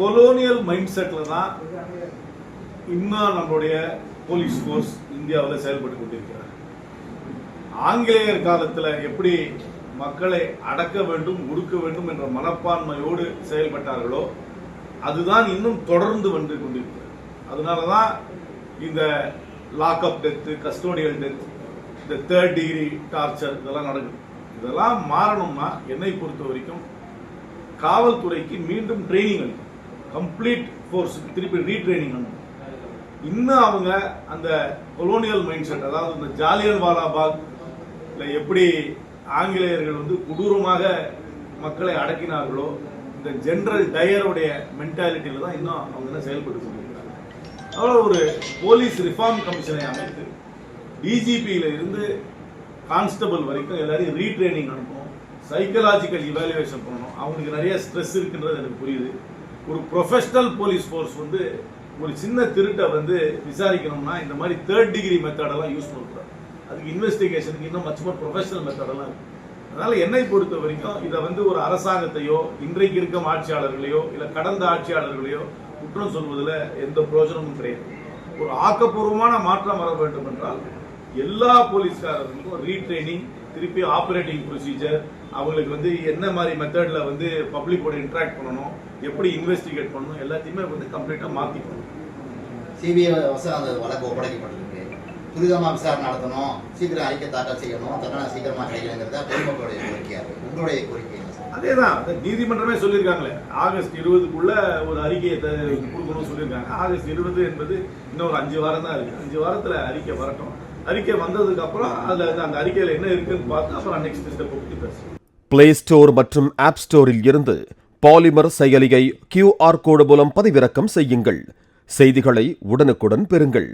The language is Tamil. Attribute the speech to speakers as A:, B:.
A: கொலோனியல் மைண்ட் செட்ல தான் இன்னும் நம்மளுடைய போலீஸ் ஃபோர்ஸ் இந்தியாவில் செயல்பட்டு கொண்டிருக்கிறார் ஆங்கிலேயர் காலத்தில் எப்படி மக்களை அடக்க வேண்டும் ஒடுக்க வேண்டும் என்ற மனப்பான்மையோடு செயல்பட்டார்களோ அதுதான் இன்னும் தொடர்ந்து வந்து கொண்டிருக்கிறது. அதனாலதான் இந்த லாக்அப் டெத்து கஸ்டோடியல் டெத் இந்த தேர்ட் டிகிரி டார்ச்சர் இதெல்லாம் நடக்குது. இதெல்லாம் மாறணும்னா என்னை பொறுத்த வரைக்கும் காவல்துறைக்கு மீண்டும் ட்ரைனிங் அளிக்கும் கம்ப்ளீட் ஃபோர்ஸ் திருப்பி ரீட்ரைனிங் பண்ணணும். இன்னும் அவங்க அந்த கொலோனியல் மைண்ட் செட் அதாவது இந்த ஜாலியன் வாலாபாக் எப்படி ஆங்கிலேயர்கள் வந்து கொடூரமாக மக்களை அடக்கினார்களோ இந்த ஜென்ரல் டயருடைய மென்டாலிட்டியில் தான் இன்னும் அவங்க என்ன செயல்பட்டு கொண்டிருக்கிறாங்க. அவ்வளோ ஒரு போலீஸ் ரிஃபார்ம் கமிஷனை அமைத்து டிஜிபியில் இருந்து கான்ஸ்டபிள் வரைக்கும் எல்லாரையும் ரீட்ரைனிங் அனுப்பணும் சைக்கலாஜிக்கல் இவாலுவேஷன் பண்ணணும். அவங்களுக்கு நிறைய ஸ்ட்ரெஸ் இருக்குன்றது எனக்கு புரியுது. ஒரு ப்ரொஃபஷனல் போலீஸ் ஃபோர்ஸ் வந்து ஒரு சின்ன திருட்டை வந்து விசாரிக்கணும்னா இந்த மாதிரி தேர்ட் டிகிரி மெத்தடெல்லாம் யூஸ் பண்ணக்கூடாது அதுக்கு இன்வெஸ்டிகேஷனுக்கு இன்னும் மச் மோர் ப்ரொஃபஷனல் மெத்தடெல்லாம் அதனால் என்னை பொறுத்த வரைக்கும் இதை வந்து ஒரு அரசாங்கத்தையோ இன்றைக்கு இருக்கும் ஆட்சியாளர்களையோ இல்லை கடந்த ஆட்சியாளர்களையோ குற்றம் சொல்வதில் எந்த பிரயோஜனமும் கிடையாது. ஒரு ஆக்கப்பூர்வமான மாற்றம் வர வேண்டும் என்றால் எல்லா போலீஸ்காரர்களுக்கும் ரீட்ரைனிங் திருப்பி ஆபரேட்டிங் ப்ரொசீஜர் அவங்களுக்கு வந்து என்ன மாதிரி மெத்தட்ல வந்து பப்ளிக்கோட இன்டராக்ட் பண்ணணும் எப்படி இன்வெஸ்டிகேட் பண்ணணும் எல்லாத்தையுமே வந்து கம்ப்ளீட்டா மாத்திக்கணும்.
B: சிபிஐ வசம் அந்த வழக்கு ஒப்படைக்கப்பட்டிருக்கு. துரிதமாக விசாரணை நடத்தணும். சீக்கிரம் அறிக்கை தாக்கல் செய்யணும். தண்டனை சீக்கிரமாக கிடைக்கணுங்கிறத பொதுமக்களுடைய கோரிக்கையாக இருக்கு உங்களுடைய கோரிக்கை
A: அது நீதிமன்றமே சொல்லியிருக்காங்களே. ஆகஸ்ட் இருபதுக்குள்ள ஒரு அறிக்கையை கொடுக்கணும்னு சொல்லியிருக்காங்க. ஆகஸ்ட் இருபது என்பது இன்னும் ஒரு அஞ்சு வாரம் தான் இருக்கு. அஞ்சு வாரத்துல அறிக்கை வரட்டும். அறிக்கை வந்ததுக்கு அப்புறம் அதுல அந்த அறிக்கையில என்ன இருக்குன்னு பார்த்து அப்புறம் நெக்ஸ்ட் ஸ்டெப் பத்தி பேசுவோம்
C: பிளே ஸ்டோர் மற்றும் ஆப் ஸ்டோரில் இருந்து பாலிமர் செயலியை கியூஆர் கோடு மூலம் பதிவிறக்கம் செய்யுங்கள். செய்திகளை உடனுக்குடன் பெறுங்கள்.